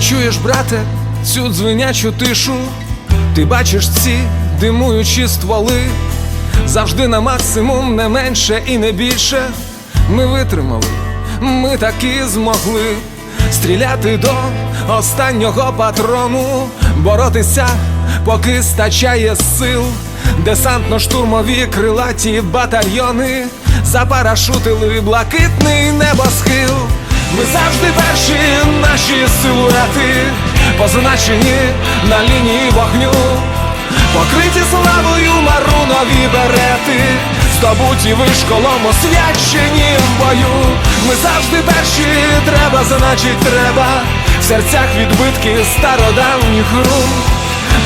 чуєш, брате, цю дзвенячу тишу, ти бачиш ці димуючі стволи, завжди на максимум, не менше і не більше. Ми витримали, ми таки змогли стріляти до останнього патрону, боротися, поки стачає сил. Десантно-штурмові крилаті батальйони запарашутили блакитний небосхил. Ми завжди перші наші силуети позначені на лінії вогню, покриті славою марунові берети, здобуті вишколом освячені в бою. Ми завжди перші, треба, значить треба, в серцях відбитки стародавніх рун.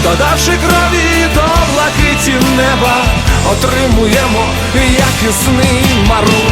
Додавши крові до блакиті неба, отримуємо якісний марун.